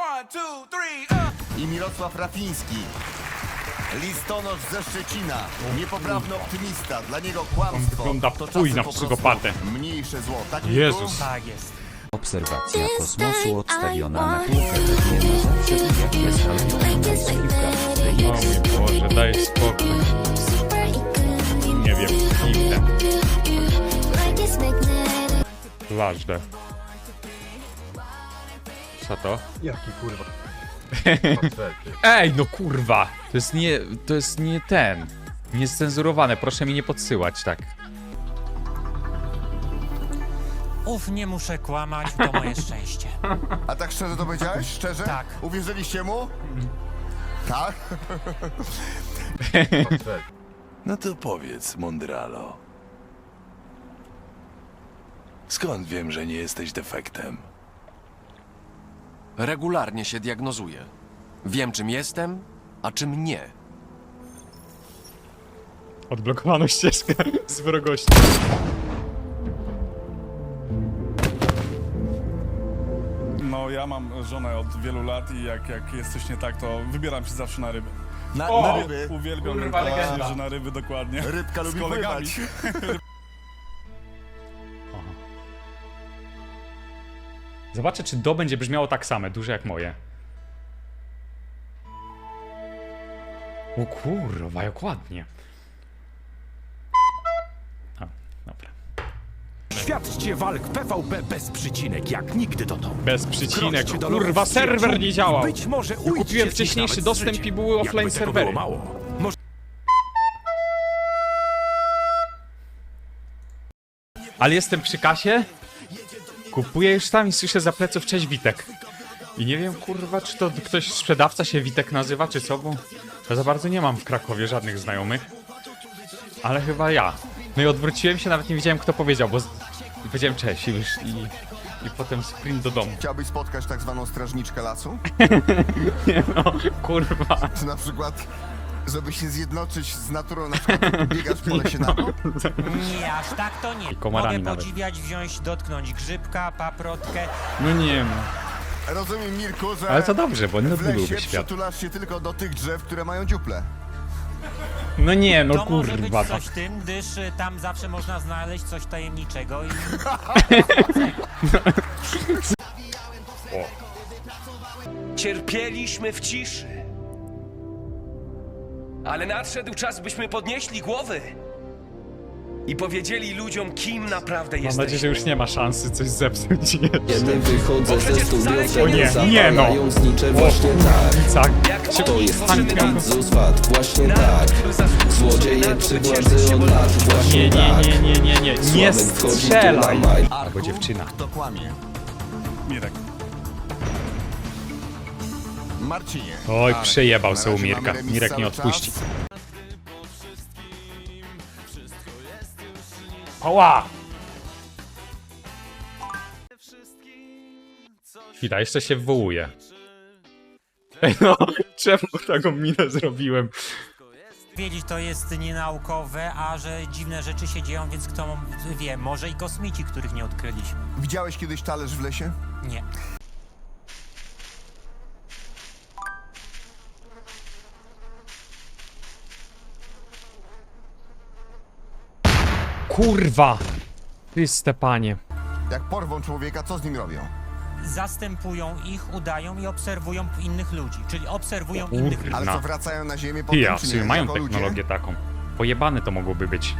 One, two, three, uh. I Mirosław Rafiński. Listonosz ze Szczecina. Niepoprawny optymista. Dla niego kłamstwo. wygląda to chuj czasy na po prostu psychopatę. Mniejsze zło. Tak Jezus. Mirku? Tak jest. Obserwacja kosmosu odstawiona na półkę nie ma zawsze jak jest O mój Boże, daj spokój. Nie wiem, inne. Ważne. To? Jaki kurwa? Ej, no kurwa! To jest nie, to jest nie ten. Niescenzurowane, proszę mi nie podsyłać, tak. Uf, nie muszę kłamać, to moje szczęście. A tak szczerze to powiedziałeś? Szczerze? Tak. Uwierzyliście mu? Tak? No to powiedz, Mondralo. Skąd wiem, że nie jesteś defektem? Regularnie się diagnozuję. Wiem, czym jestem, a czym nie. Odblokowano ścieżkę z wrogości. No ja mam żonę od wielu lat i jak, jak jest coś nie tak, to wybieram się zawsze na ryby. Na, O! na ryby. Uwielbiam Kurwa, ryby, legenda. że na ryby dokładnie. Rybka Z lubi kolegami. pływać. Zobaczę, czy do będzie brzmiało tak same, duże jak moje. O kurwa, jak ładnie. A, dobra. Świadczcie walk PvP bez przycinek, jak nigdy dotąd. Bez przycinek, Kroczcie do kurwa, serwer nie działał. Być może kupiłem nich wcześniejszy nawet dostęp życie. i były offline tego serwery. było mało. Może Ale jestem przy kasie, kupuję już tam i słyszę za pleców cześć Witek. I nie wiem kurwa, czy to ktoś sprzedawca się Witek nazywa, czy co, bo ja za bardzo nie mam w Krakowie żadnych znajomych. Ale chyba ja. No i odwróciłem się, nawet nie wiedziałem kto powiedział, bo z... i powiedziałem cześć i, już- i, i potem sprint do domu. Chciałbyś spotkać tak zwaną strażniczkę lasu? No, kurwa. Czy na przykład, żeby się zjednoczyć z naturą, na przykład biegasz po lesie na to? Nie, aż tak to nie. Komarami Mogę nawet. podziwiać, wziąć, dotknąć grzybka, paprotkę. No nie no. Rozumiem, Mirku, że Ale to dobrze, bo no w lesie byłby świat. przytulasz się tylko do tych drzew, które mają dziuple. No nie, no to może być kurwa. coś w tym, gdyż y, tam zawsze można znaleźć coś tajemniczego i Cierpieliśmy w ciszy. Ale nadszedł czas, byśmy podnieśli głowy i powiedzieli ludziom, kim naprawdę Mam jesteśmy. nadzieję, że już nie ma szansy coś zepsuć jeszcze. Kiedy wychodzę Bo ze przecież studia, wcale się O nie, wtedy nie no. zapalają znicze właśnie tak. Ulicach. Jak To oni jest tworzyli Tanka. nas. Zuswat, właśnie tak. Złodzieje to, przy władzy się od lat. Nie, właśnie nie, tak. nie, nie, nie, nie. Nie Sławek wchodzi tu strzelaj. na maj. Albo dziewczyna. To kłamie. Mirek. Marcinie. Oj, Marek, przejebał se u Mirka. Mirek nie odpuści. Oła! Chwila, jeszcze się wywołuje. Ej no, czemu taką minę zrobiłem? wiedzieć to jest nienaukowe, a że dziwne rzeczy się dzieją, więc kto wie, może i kosmici, których nie odkryliśmy. Widziałeś kiedyś talerz w lesie? Nie. Kurwa! Chryste panie. Jak porwą człowieka, co z nim robią? Zastępują ich, udają i obserwują innych ludzi, czyli obserwują innych ludzi. Ale No. co, wracają na ziemię potem, Ja, w czy sumie nie? mają Jako ludzie? technologię taką. Pojebane to mogłoby być.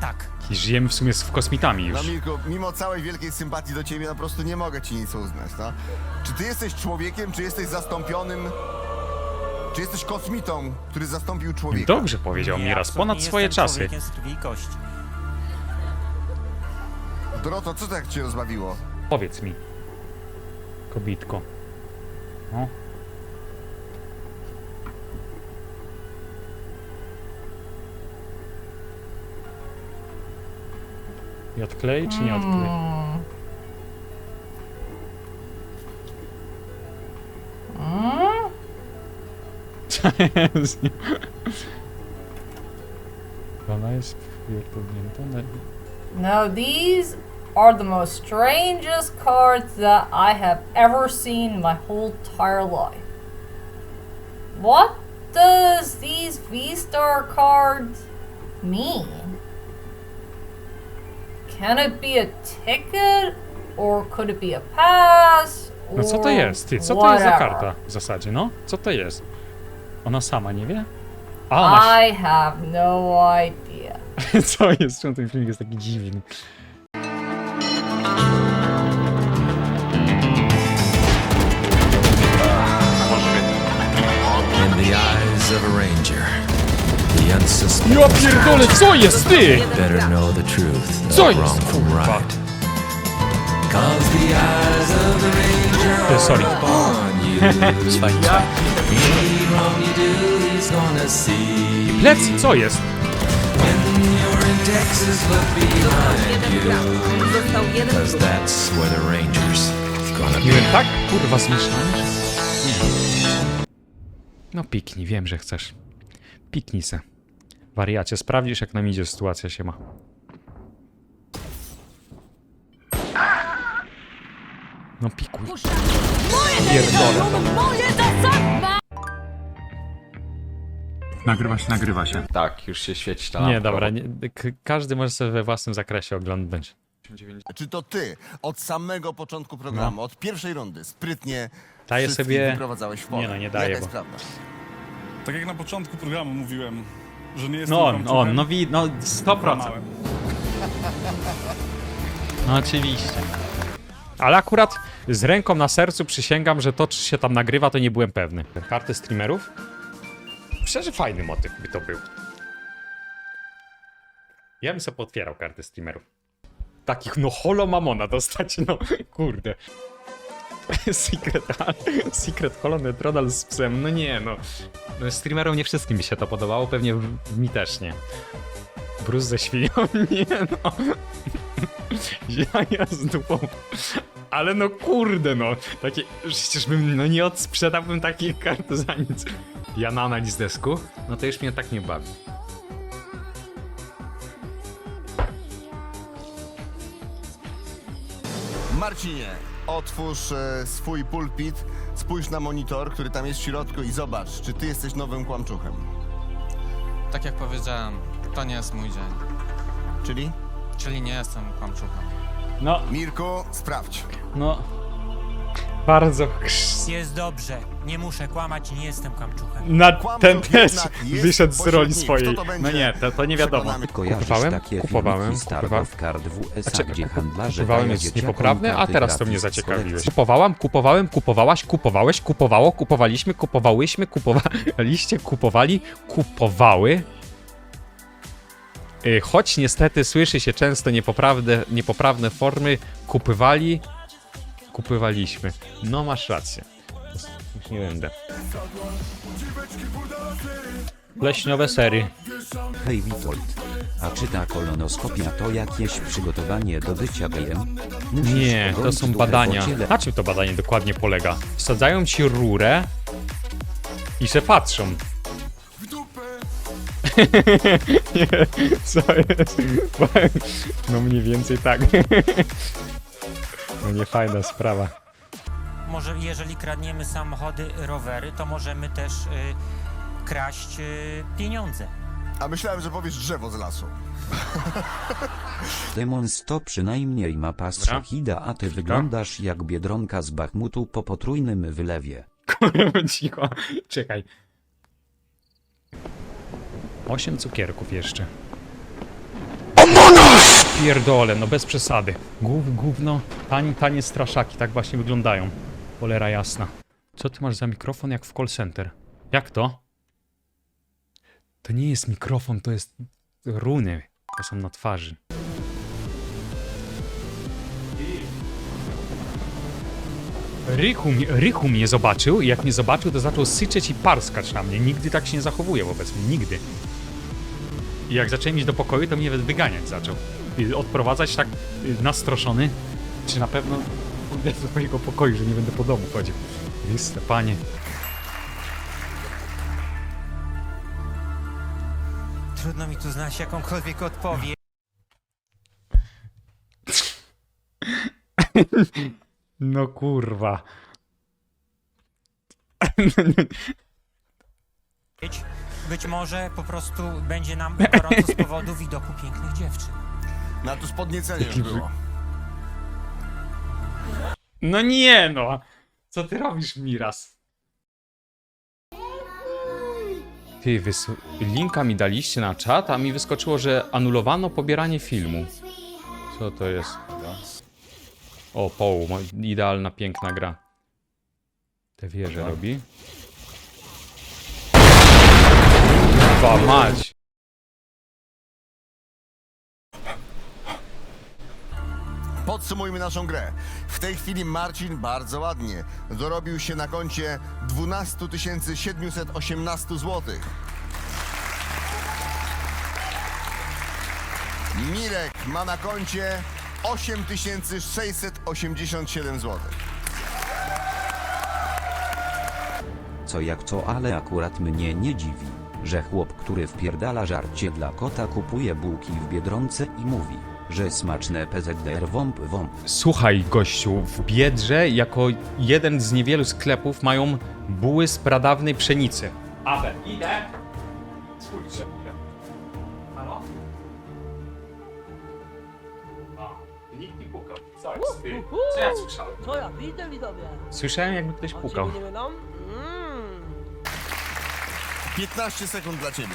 Tak. I żyjemy w sumie z kosmitami No już. Mirku, mimo całej wielkiej sympatii do ciebie, no po prostu nie mogę ci nic uznać, no. Czy ty jesteś człowiekiem, czy jesteś zastąpionym... Czy jesteś kosmitą, który zastąpił człowieka? Dobrze powiedział Nie, mi raz, absolutnie ponad swoje jestem czasy. człowiekiem z krwi i kości. Doroto, co tak cię rozbawiło? Powiedz mi. Kobitko. No. I odklei czy nie odklei? Co jest? Ona jest pierdolnięta. No, these are the most strangest cards that I have ever seen in my whole entire life. What does these V-Star cards mean? Can it be a ticket? Or could it be a pass? No co to jest? Ty, co to jest za whatever? karta w zasadzie, no? Co to jest? Ona sama nie wie? A, ona I have no idea. Co jest? Czemu ten filmik jest taki dziwny? In the eyes of a ranger, the unsuspecting Ja pierdolę, co jest, ty? better know the truth Co of jest, wrong from right. Cause the eyes of the ranger Ty, sorry. on you. Any wrong you do, he's gonna see. Plec, co jest? You. Cause that's where the ranger's gonna be. wiem, tak? Kurwa, zmieszany? Nie. No piknij, wiem, że chcesz. Piknij se. Wariacie, sprawdzisz jak nam idzie sytuacja się ma. No pikuj. Pierdolę. Nagrywa się, nagrywa się. Tak, już się świeci ta Nie, lampka. dobra, nie, k- każdy może sobie we własnym zakresie oglądać. Czy to ty od samego początku programu, od pierwszej rundy, sprytnie Daję wszystkich sobie- wyprowadzałeś w pole? Nie no, nie daję, Jaka jest bo- prawda? Tak jak na początku programu mówiłem, że nie jestem No on, on, no wi, no 100%. kłamałem. No oczywiście. Ale akurat z ręką na sercu przysięgam, że to, czy się tam nagrywa, to nie byłem pewny. Karty streamerów? Szczerze fajny motyw by to był. Ja bym sobie potwierał karty streamerów. Takich, no holo mamona dostać, no kurde. Secret, Secret Holo Netronal z psem, no nie no. no. Streamerom nie wszystkim by się to podobało, pewnie mi też nie. Bruce ze świnią, nie no. Ja z dupą. Ale no kurde no, takie, przecież bym, no nie odsprzedałbym takich kart za nic. Ja na analiz desku, no to już mnie tak nie bawi. Marcinie, otwórz e, swój pulpit, spójrz na monitor, który tam jest w środku i zobacz, czy ty jesteś nowym kłamczuchem. Tak jak powiedziałem, to nie jest mój dzień. Czyli? Czyli nie jestem kłamczuchem. No, Mirku, sprawdź. No. Bardzo Jest dobrze. Nie muszę kłamać nie jestem kłamczuchem. Na ten też jednak jest wyszedł z roli swojej. Kto to będzie? No nie, to, to nie wiadomo. Przekonamy. Kojarzysz Kupowałem, takie kupowałem, filmiki kupowałem. Gdzie handlarze dają jest dzieciakom niepoprawne, a karty teraz to mnie z zaciekawiłeś. kolekcji. Kupowałam, kupowałem, kupowałaś, kupowałeś, kupowało, kupowaliśmy, kupowałyśmy, kupowaliście, kupowali, kupowały. Y, Choć niestety słyszy się często niepoprawne, niepoprawne formy, kupywali, kupywaliśmy. No masz rację. Już nie będę. Leśniowe sery. Hej Witold, a czy ta kolonoskopia to jakieś przygotowanie do bycia gejem? Musisz Nie, to są badania. po ciele. Na czym to badanie dokładnie polega? Wsadzają ci rurę i se patrzą. Nie, co jest? No mniej więcej tak. No nie fajna sprawa. Może jeżeli kradniemy samochody, rowery, to możemy też y, kraść y, pieniądze. A myślałem, że powiesz drzewo z lasu. Demons to przynajmniej ma pas Dobra. Shahida, a ty wyglądasz jak Biedronka z Bachmutu po potrójnym wylewie. Kurwa, cicho. Czekaj. Osiem cukierków jeszcze. Pierdole, no bez przesady. Gów, gówno, tani, tanie straszaki, tak właśnie wyglądają. Cholera jasna. Co ty masz za mikrofon jak w call center? Jak to? To nie jest mikrofon, to jest runy. To są na twarzy. Rychu, Rychu mnie zobaczył i jak mnie zobaczył, to zaczął syczeć i parskać na mnie. Nigdy tak się nie zachowuje wobec mnie, nigdy. I jak zacząłem iść do pokoju, to mnie wyganiać zaczął. I odprowadzać tak y, nastroszony. Czy na pewno pójdę do swojego pokoju, że nie będę po domu chodził. Jest, panie. Trudno mi tu znaleźć jakąkolwiek odpowiedź. No kurwa. Być, być może po prostu będzie nam gorąco z powodu widoku pięknych dziewczyn. Na to spodniecenie już było. No nie no! Co ty robisz, Miras? Ty, wys... linka mi daliście na czat, a mi wyskoczyło, że anulowano pobieranie filmu. Co to jest? O, Poł, mo- idealna, piękna gra. Te wieże robi. Kurwa mać! Podsumujmy naszą grę. W tej chwili Marcin bardzo ładnie dorobił się na koncie 12 718 zł. Mirek ma na koncie 8687 zł. Co jak co, ale akurat mnie nie dziwi, że chłop, który wpierdala żarcie dla kota kupuje bułki w Biedronce i mówi, że smaczne PZDR wąp wąp. Słuchaj, gościu, w Biedrze jako jeden z niewielu sklepów mają buły z pradawnej pszenicy. Awe, idę. Idę. Halo? A, nikt nie pukał. Co jest ty? Co ja słyszałem? Co ja widzę, widzowie? Słyszałem jakby ktoś pukał. Nie będą? Mm. 15 sekund dla ciebie.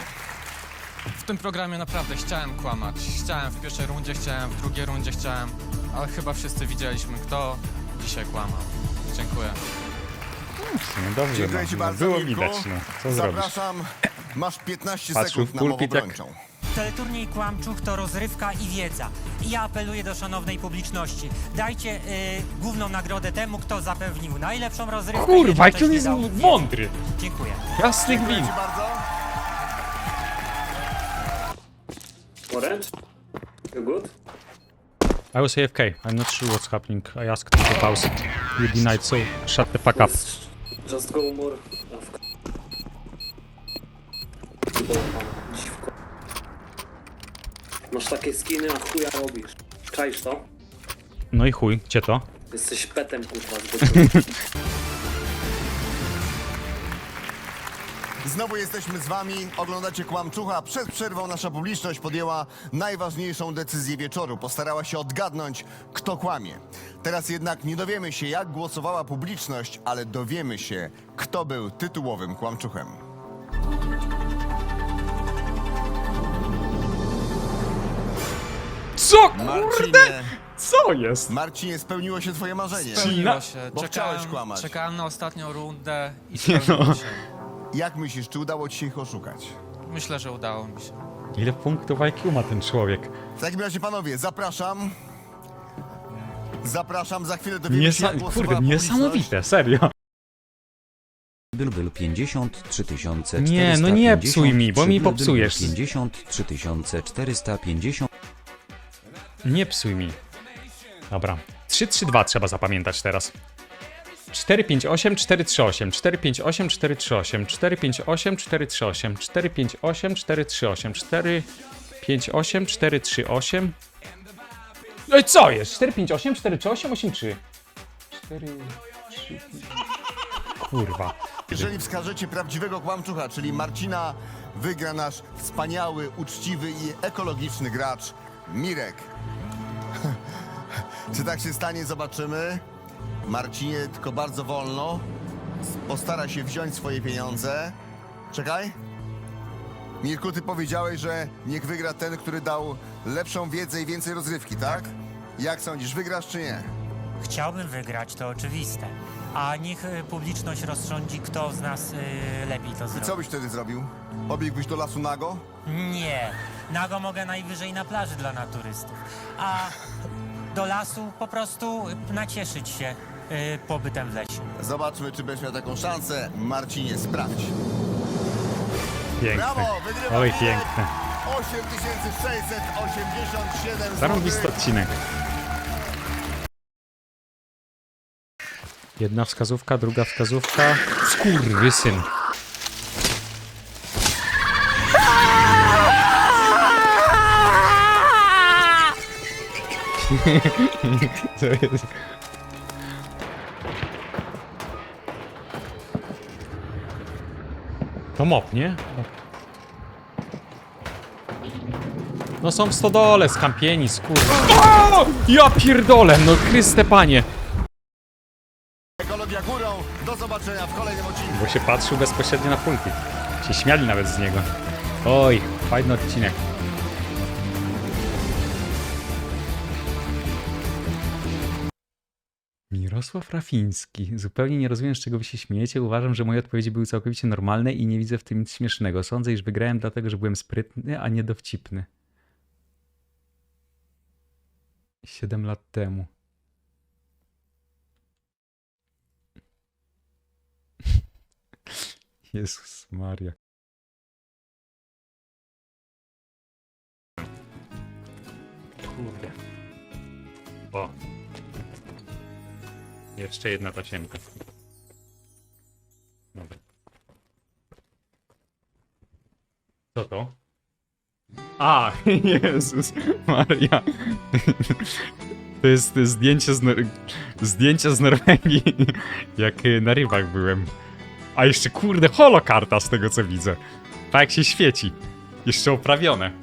W tym programie naprawdę chciałem kłamać. Chciałem w pierwszej rundzie, chciałem w drugiej rundzie, chciałem, ale chyba wszyscy widzieliśmy, kto dzisiaj kłamał. Dziękuję. No dobrze, Dziękuję ci no, bardzo, było Mirku. widać, no. Co zrobić? Zapraszam. Masz 15 Patrzył sekund w na pulpit mowę jak- obrończą. Teleturniej Kłamczuch to rozrywka i wiedza. I ja apeluję do szanownej publiczności. Dajcie y, główną nagrodę temu, kto zapewnił najlepszą rozrywkę. i Kurwa, jaki on jednocześnie jest dał wiedzę. mądry! Dziękuję. Jasnych Dziękuję win! ci bardzo. Orange? You good? I was AFK. I'm not sure what's happening. I asked for pause. You denied, so shut the fuck up. Just go more. Dziwko. Masz takie skiny, a chuja robisz. Czaisz to? No i chuj, gdzie to? Jesteś petem, kurwa, zbyt. Znowu jesteśmy z wami, oglądacie Kłamczucha. Przed przerwą nasza publiczność podjęła najważniejszą decyzję wieczoru. Postarała się odgadnąć, kto kłamie. Teraz jednak nie dowiemy się, jak głosowała publiczność, ale dowiemy się, kto był tytułowym Kłamczuchem. Co kurde? Marcinie, Co jest? Marcinie, spełniło się twoje marzenie. Spełniło się. Bo chciałeś kłamać. czekałem na ostatnią rundę i spełniło no. się. Jak myślisz, czy udało ci się ich oszukać? Myślę, że udało mi się. Ile punktów IQ ma ten człowiek? W takim razie, panowie, zapraszam. Zapraszam, za chwilę dowiemy się, Niesa jak głosowała kurde, publiczność. niesamowite, serio. Bylbyl 53 450 Nie, no nie psuj mi, bo mi popsujesz. 53 450 Nie psuj mi. Dobra. 3-3-2 trzeba zapamiętać teraz. 4-5-8, 4-3-8, 4-5-8, 4-3-8, 4-5-8, 4-3-8, 4-5-8, 4-3-8, 4-5-8, 4-3-8. No i co jest? 4-5-8, 4-3-8, 8-3. 4, 3, Kurwa. Jeżeli wskażecie prawdziwego kłamczucha, czyli Marcina, wygra nasz wspaniały, uczciwy i ekologiczny gracz Mirek. Czy tak się stanie, zobaczymy. Marcinie, tylko bardzo wolno. Postara się wziąć swoje pieniądze. Czekaj. Mirku, ty powiedziałeś, że niech wygra ten, który dał lepszą wiedzę i więcej rozrywki, tak? Jak sądzisz, wygrasz czy nie? Chciałbym wygrać, to oczywiste. A niech y, publiczność rozsądzi, kto z nas y, lepiej to I zrobi. co byś wtedy zrobił? Pobiegłbyś do lasu nago? Nie. Nago mogę najwyżej na plaży dla naturystów. A do lasu po prostu nacieszyć się y, pobytem w lesie. Zobaczmy, czy będziesz miał taką szansę. Marcinie, sprawdź. Piękne. Brawo, wygrywa Oj, piękne. 8687 zł. Zarąbisty odcinek. Jedna wskazówka, druga wskazówka. Skurwysyn. Co jest? To mop, nie? No są w stodole, skampieni, skurwa. O! Ja pierdolę, no Chryste panie. Ekologia górą. Do zobaczenia w kolejnym odcinku. Bo się patrzył bezpośrednio na pulpit. Się śmiali nawet z niego. Oj, fajny odcinek. Mirosław Rafiński. Zupełnie nie rozumiem, z czego wy się śmiejecie. Uważam, że moje odpowiedzi były całkowicie normalne i nie widzę w tym nic śmiesznego. Sądzę, iż wygrałem dlatego, że byłem sprytny, a nie dowcipny. Siedem lat temu. Jezus Maria. Kurde. O. Jeszcze jedna tasiemka. Dobra. Co to? A, Jezus Maria. To jest zdjęcie z, Nor- zdjęcie z Norwegii, jak y, na rybach byłem. A jeszcze kurde holokarta z tego co widzę. Tak się świeci. Jeszcze oprawione.